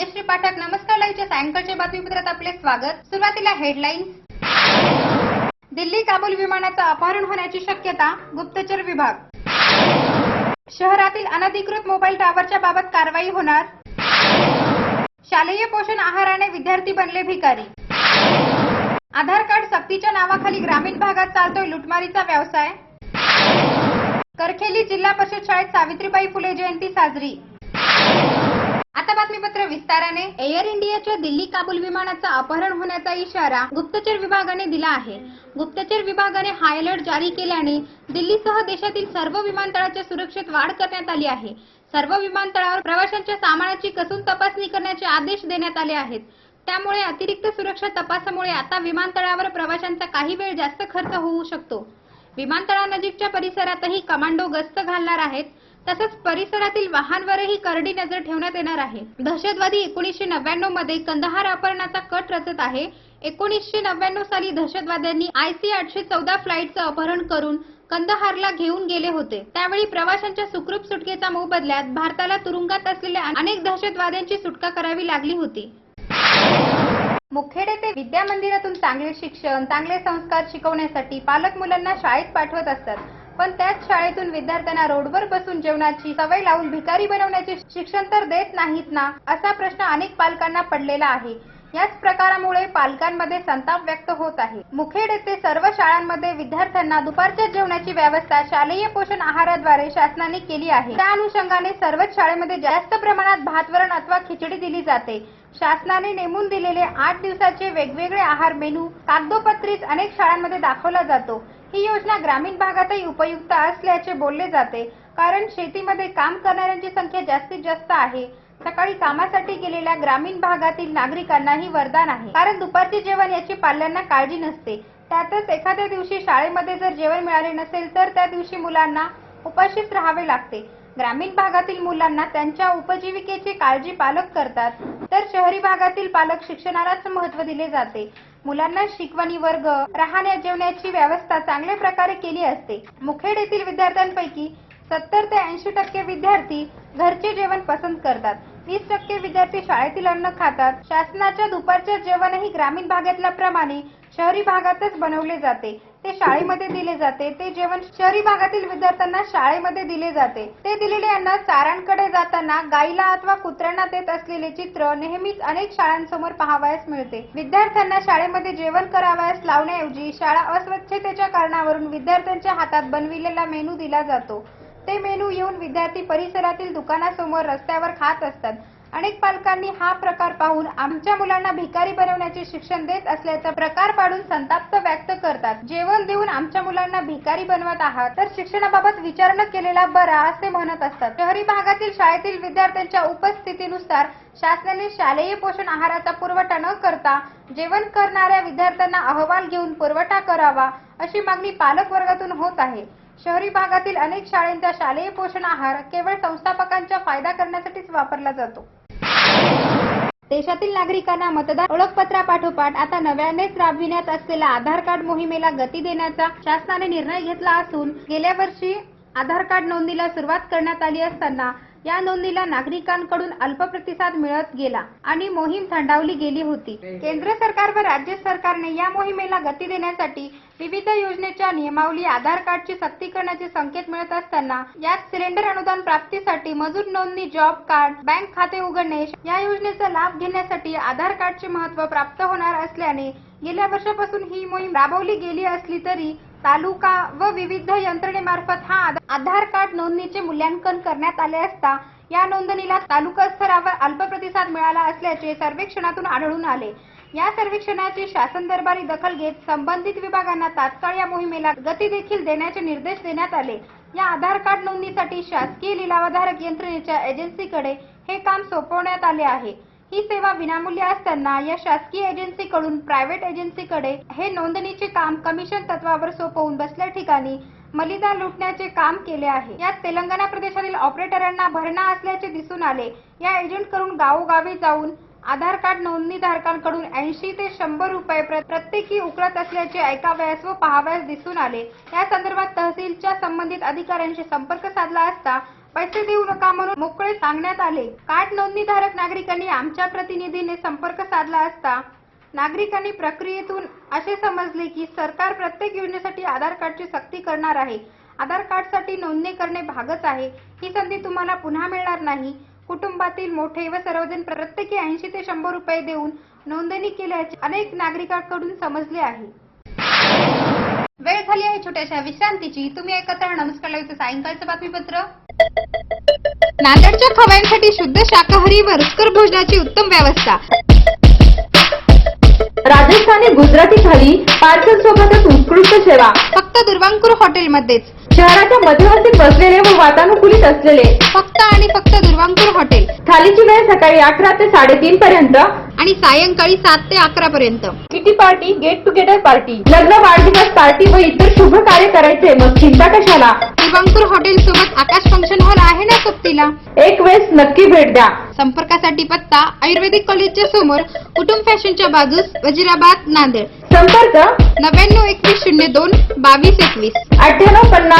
भाग्यश्री पाठक नमस्कार लाईव्हच्या सायंकाळच्या बातमीपत्रात आपले स्वागत. सुरुवातीला हेडलाईन्स दिल्ली काबूल विमानाचं अपहरण होण्याची शक्यता गुप्तचर विभाग. शहरातील अनधिकृत मोबाईल टॉवरच्या बाबत कारवाई होणार. शालेय पोषण आहाराने विद्यार्थी बनले भिकारी. आधार कार्ड सक्तीच्या नावाखाली ग्रामीण भागात चालतोय लुटमारीचा व्यवसाय. करखेली जिल्हा परिषद शाळेत सावित्रीबाई फुले जयंती साजरी. आता बातमीपत्र विस्ताराने. एअर इंडियाच्या दिल्ली काबूल विमानाचं अपहरण होण्याचा इशारा गुप्तचर विभागाने दिला आहे. गुप्तचर विभागाने हाय अलर्ट जारी केल्याने दिल्लीसह देशातील सर्व विमानतळाच्या सुरक्षेत वाढ करण्यात आली आहे. सर्व विमानतळावर प्रवाशांच्या सामानाची कसून तपासणी करण्याचे आदेश देण्यात आले आहेत. त्यामुळे अतिरिक्त सुरक्षा तपासामुळे आता विमानतळावर प्रवाशांचा काही वेळ जास्त खर्च होऊ शकतो. विमानतळानजीकच्या परिसरातही कमांडो गस्त घालणार आहेत. तसंच परिसरातील वाहनवरही करडी नजर ठेवण्यात येणार आहे. दहशतवादी एकोणीसशे नव्याण्णवमध्ये कंदहार अपहरणाचा कट रचत आहे. एकोणीसशे नव्याण्णव साली दहशतवाद्यांनी आयसी आठशे चौदा फ्लाईटचं अपहरण करून कंदहारला घेऊन गेले होते. त्यावेळी प्रवाशांच्या सुखरूप सुटकेचा मोबदल्यात भारताला तुरुंगात असलेल्या अनेक दहशतवाद्यांची सुटका करावी लागली होती. मुखेडे ते विद्या मंदिरातून चांगले शिक्षण चांगले संस्कार शिकवण्यासाठी पालक मुलांना शाळेत पाठवत असतात. पण त्याच शाळेतून विद्यार्थ्यांना रोडवर बसून जेवणाची सवय लावून भिकारी बनवण्याचे शिक्षण तर देत नाहीत ना असा प्रश्न अनेक पालकांना पडलेला आहे. याच प्रकारामुळे पालकांमध्ये संताप व्यक्त होत आहे. मुखेड येथे सर्व शाळांमध्ये विद्यार्थ्यांना दुपारच्या जेवणाची व्यवस्था शालेय पोषण आहाराद्वारे शासनाने केली आहे. त्या अनुषंगाने सर्वच शाळेमध्ये जास्त प्रमाणात भातवरण अथवा खिचडी दिली जाते. शासनाने नेमून दिलेले आठ दिवसाचे वेगवेगळे आहार मेनू कागदोपत्रीच अनेक शाळांमध्ये दाखवला जातो. ही योजना ग्रामीण भागातही उपयुक्त असल्याचे बोलले जाते. कारण शेतीमध्ये काम करणाऱ्यांची संख्या जास्तीत जास्त आहे. सकाळी कामासाठी गेलेल्या ग्रामीण भागातील नागरिकांना ही वरदान आहे. कारण दुपारचे जेवण याची पाल्यांना काळजी नसते. त्यातच एखाद्या दिवशी शाळेमध्ये जर जेवण मिळाले नसेल तर त्या दिवशी मुलांना उपाशीच राहावे लागते. ग्रामीण भागातील मुलांना त्यांच्या उपजीविकेची काळजी पालक करतात. तर शहरी भागातील पालक शिक्षणालाच महत्त्व दिले जाते. मुलांना शिकवणी वर्ग राहण्या जेवण्याची व्यवस्था चांगल्या प्रकारे केली असते. मुखेड येथील विद्यार्थ्यांपैकी सत्तर ते ऐंशी टक्के विद्यार्थी घरचे जेवण पसंत करतात. वीस टक्के विद्यार्थी शाळेतील अन्न खातात. शासनाच्या दुपारच्या जेवणही ग्रामीण भागातल्या प्रमाणे शहरी भागातच बनवले जाते. ते शाळेमध्ये दिले जाते. ते जेवण शहरी भागातील विद्यार्थ्यांना शाळेमध्ये दिले जाते. ते दिलेले अन्न चारांकडे जाताना गाईला अथवा कुत्र्यांना देत असलेले चित्र नेहमीच अनेक शाळांसमोर पाहावयास मिळते. विद्यार्थ्यांना शाळेमध्ये जेवण करावयास लावण्याऐवजी शाळा अस्वच्छतेच्या कारणावरून विद्यार्थ्यांच्या हातात बनविलेला मेनू दिला जातो. ते मेनू येऊन विद्यार्थी परिसरातील दुकानासमोर रस्त्यावर खात असतात. अनेक पालकांनी हा प्रकार पाहून आमच्या मुलांना भिकारी बनवण्याचे शिक्षण देत असल्याचा प्रकार पाडून संताप्त व्यक्त करतात. जेवण देऊन आमच्या मुलांना भिकारी बनवत आहात तर शिक्षणाबाबत विचार न केलेला बरा असे म्हणत असतात. शहरी भागातील शाळेतील विद्यार्थ्यांच्या उपस्थितीनुसार शासनाने शालेय पोषण आहाराचा पुरवठा न करता जेवण करणाऱ्या विद्यार्थ्यांना अहवाल घेऊन पुरवठा करावा अशी मागणी पालक वर्गातून होत आहे. शहरी भागातील अनेक शाळेंचा शालेय पोषण आहार केवळ संस्थापकांचा फायदा करण्यासाठीच वापरला जातो. देशातील नागरिकांना मतदार ओळखपत्रापाठोपाठ आता नव्यानेच राबविण्यात असलेला आधार कार्ड मोहिमेला गती देण्याचा शासनाने निर्णय घेतला असून गेल्या वर्षी आधार कार्ड नोंदणीला सुरुवात करण्यात आली असताना या नोंदणीला नागरिकांकडून अल्प प्रतिसाद मिळत गेला आणि मोहीम थंडावली गेली होती. केंद्र सरकार व राज्य सरकारने या मोहिमेला गती देण्यासाठी विविध योजनेच्या नियमावली आधार कार्डची सक्ती करण्याचे संकेत मिळत असताना यात सिलेंडर अनुदान प्राप्तीसाठी मजूर नोंदणी जॉब कार्ड बँक खाते उघडणे या योजनेचा लाभ घेण्यासाठी आधार कार्डचे महत्त्व प्राप्त होणार असल्याने गेल्या वर्षापासून ही मोहीम राबवली गेली असली तरी तालुका व विविध यंत्रणेमार्फत हा आधार कार्ड नोंदणीचे मूल्यांकन करण्यात आले असता या नोंदणीला तालुका स्तरावर अल्प प्रतिसाद मिळाला असल्याचे सर्वेक्षणातून आढळून आले. या सर्वेक्षणाची शासन दरबारी दखल घेत संबंधित विभागांना तात्काळ या मोहिमेला गती देखील देण्याचे निर्देश देण्यात आले. या आधार कार्ड नोंदणीसाठी शासकीय लिलावधारक यंत्रणेच्या एजन्सीकडे हे काम सोपवण्यात आले आहे. ही सेवा विनामूल्य असताना या शासकीय एजन्सीकडून प्रायव्हेट एजन्सीकडे हे नोंदणीचे काम कमिशन तत्वावर सोपवून बसल्या ठिकाणी मलिदा लुटण्याचे काम केले आहे. यात तेलंगणा प्रदेशातील ऑपरेटरांना भरणा असल्याचे दिसून आले. या एजंटकडून गावोगावी जाऊन आधार कार्ड नोंदणीधारकांकडून ऐंशी ते शंभर रुपये प्रत्येकी उकळत असल्याचे ऐकावयास व पाहाव्यास दिसून आले. या संदर्भात तहसीलच्या संबंधित अधिकाऱ्यांशी संपर्क साधला असता पैसे देऊ नका म्हणून मोकळे सांगण्यात आले. कार्ड नोंदणीधारक नागरिकांनी आमच्या प्रतिनिधीने संपर्क साधला असता नागरिकांनी प्रक्रियेतून असे समजले की सरकार प्रत्येक योजनेसाठी आधार कार्डची सक्ती करणार आहे. आधार कार्डसाठी नोंदणी करणे भागच आहे. ही संधी तुम्हाला पुन्हा मिळणार नाही. कुटुंबातील मोठे व सर्वजण प्रत्येकी ऐंशी ते शंभर रुपये देऊन नोंदणी केल्याचे अनेक नागरिकांकडून समजले आहे. वेळ झाली आहे छोट्याशा विश्रांतीची. तुम्ही एकत्र राहा. नमस्कार लाईव्हचं सायंकाळचं बातमीपत्र. नांदेडच्या खवयांसाठी शुद्ध शाकाहारी व रुचकर भोजनाची उत्तम व्यवस्था. राजस्थानी गुजराती थाली पार्सल सोबतच उत्कृष्ट सेवा. फक्त दुर्वांकुर हॉटेलमध्येच. शहराच्या मध्यवर्ती बसलेले व वातानुकूलित असलेले. फक्त आणि फक्त दुर्वांकुर हॉटेल. थालीची वेळ सकाळी अकरा ते साडेतीन पर्यंत. आणि सायंकाळी सात ते अकरा पर्यंत. Kitty party get together party. लग्न वाढदिवस पार्टी व इतर शुभ कार्य करायचे. मग चिंता कशाला? दुर्वांकुर हॉटेल सोबत आकाश फंक्शन हॉल आहे ना सोबतीला एक वेळेस नक्की भेट द्या. संपर्कासाठी पत्ता आयुर्वेदिक कॉलेजच्या समोर कुटुंब फॅशनच्या बाजूस वजिराबाद नांदेड. संपर्क नव्याण्णव एकवीस शून्य दोन बावीस एकवीस. अठ्ठ्याण्णव पन्नास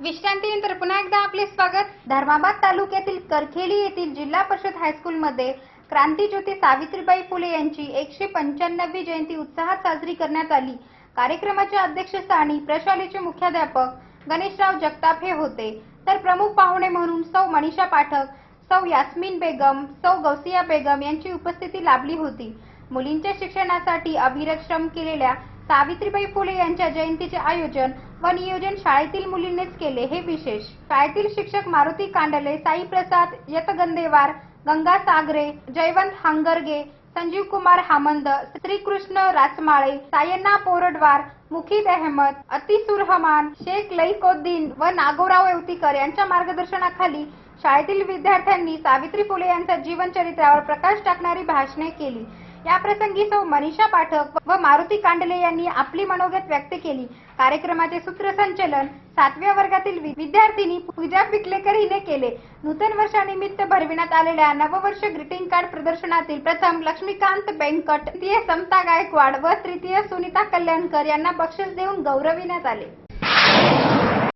विश्रांतीनंतर पुन्हा एकदा आपले स्वागत. धर्माबाद तालुक्यातील करखेली येथील जिल्हा परिषद हायस्कूलमध्ये क्रांतीज्योती सावित्रीबाई फुले यांची एकशे पंच्याण्णवी जयंती उत्साहात साजरी करण्यात आली. कार्यक्रमाच्या अध्यक्षस्थानी प्रशालेचे मुख्याध्यापक गणेशराव जगताप हे होते. तर प्रमुख पाहुणे म्हणून सौ मनीषा पाठक सौ यास्मीन बेगम सौ गौसिया बेगम यांची उपस्थिती लाभली होती. मुलींच्या शिक्षणासाठी अभिरक्षम केलेल्या सावित्रीबाई फुले यांच्या जयंतीचे आयोजन व नियोजन शाळेतील मुलींनीच केले हे विशेष. शाळेतील शिक्षक मारुती कांडले साई प्रसाद यतगंदेवार गंगा सागरे जयवंत हांगरगे संजीव कुमार हामंद श्रीकृष्ण राजमाळे सायन्ना पोरडवार मुखीद अहमद अतिसुरहमान शेख लईकोद्दीन व नागोराव येवतीकर यांच्या मार्गदर्शनाखाली शाळेतील विद्यार्थ्यांनी सावित्री फुले यांच्या जीवन चरित्रावर प्रकाश टाकणारी भाषणे केली. याप्रसंगी सौ मनीषा पाठक व मारुती कांडले यांनी आपली मनोगत व्यक्त केली. कार्यक्रमाचे सूत्रसंचलन सातव्या वर्गातील विद्यार्थिनी पूजा पिकलेकर हिने केले. नूतन वर्षानिमित्त भरविण्यात आलेल्या नववर्ष ग्रीटिंग कार्ड प्रदर्शनातील प्रथम लक्ष्मीकांत बेंकट तृतीय समता गायकवाड व तृतीय सुनीता कल्याणकर यांना बक्षीस देऊन गौरविण्यात आले.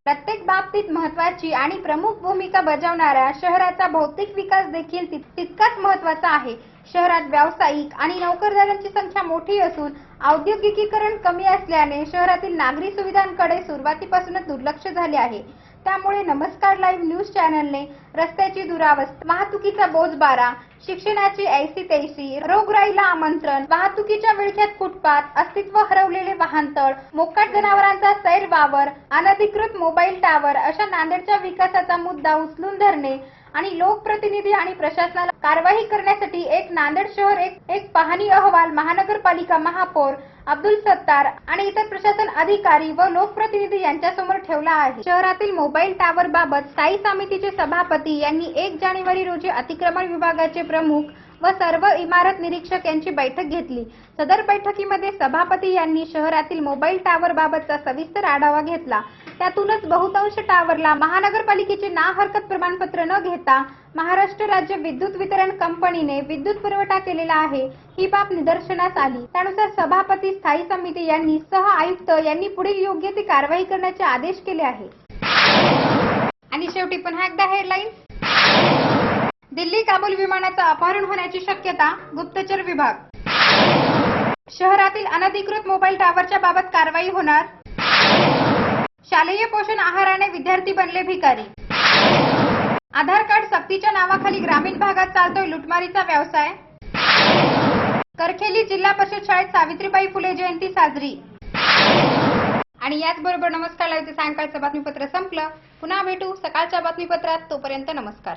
प्रत्येक बाबतीत महत्वाची आणि प्रमुख भूमिका बजावणाऱ्या शहराचा भौतिक विकास देखील तितकाच महत्त्वाचा आहे. शहरात व्यावसायिक आणि नोकरदारांची संख्या मोठी असून औद्योगिकीकरण कमी असल्याने शहरातील नागरी सुविधांकडे सुरुवातीपासूनच दुर्लक्ष झाले आहे. त्यामुळे नमस्कार लाईव्ह न्यूज चॅनलने रस्त्याची दुरावस्था वाहतुकीचा बोजबारा शिक्षणाची ऐसी तैसी रोगराईला आमंत्रण वाहतुकीच्या विळख्यात फुटपाथ अस्तित्व हरवलेले वाहनतळ मोकाट जनावरांचा सैर वावर अनधिकृत मोबाईल टावर अशा नांदेडच्या विकासाचा मुद्दा उचलून धरणे आणि लोकप्रतिनिधी आणि प्रशासनाला कारवाई करण्यासाठी एक नांदेड शहर एक एक पाहणी अहवाल महानगरपालिका महापौर अब्दुल सत्तार आणि इतर प्रशासन अधिकारी व लोकप्रतिनिधी यांच्यासमोर ठेवला आहे. शहरातील मोबाईल टावर बाबत स्थायी समितीचे सभापती यांनी एक जानेवारी रोजी अतिक्रमण विभागाचे प्रमुख व सर्व इमारत निरीक्षक यांची बैठक घेतली. सदर बैठकीमध्ये सभापती यांनी शहरातील मोबाईल टावर बाबतचा सविस्तर आढावा घेतला. त्यातूनच बहुतांश टावरला महानगरपालिकेचे ना हरकत प्रमाणपत्र न घेता महाराष्ट्र राज्य विद्युत वितरण कंपनीने विद्युत पुरवठा केलेला आहे ही बाब निदर्शनास आली. त्यानुसार सभापती स्थायी समिती यांनी सह आयुक्त यांनी पुढील योग्य ती कारवाई करण्याचे आदेश केले आहे. आणि शेवटी पुन्हा एकदा हेडलाईन्स दिल्ली काबूल विमानाचं अपहरण होण्याची शक्यता गुप्तचर विभाग. शहरातील अनधिकृत मोबाईल टॉवरच्या बाबत कारवाई होणार. शालेय पोषण आहाराने विद्यार्थी बनले भिकारी. आधार कार्ड सक्तीच्या नावाखाली ग्रामीण भागात चालतोय लुटमारीचा व्यवसाय. करखेली जिल्हा परिषद शाळेत सावित्रीबाई फुले जयंती साजरी. आणि याचबरोबर नमस्कार लावते सायंकाळचं बातमीपत्र संपलं. पुन्हा भेटू सकाळच्या बातमीपत्रात. तोपर्यंत नमस्कार.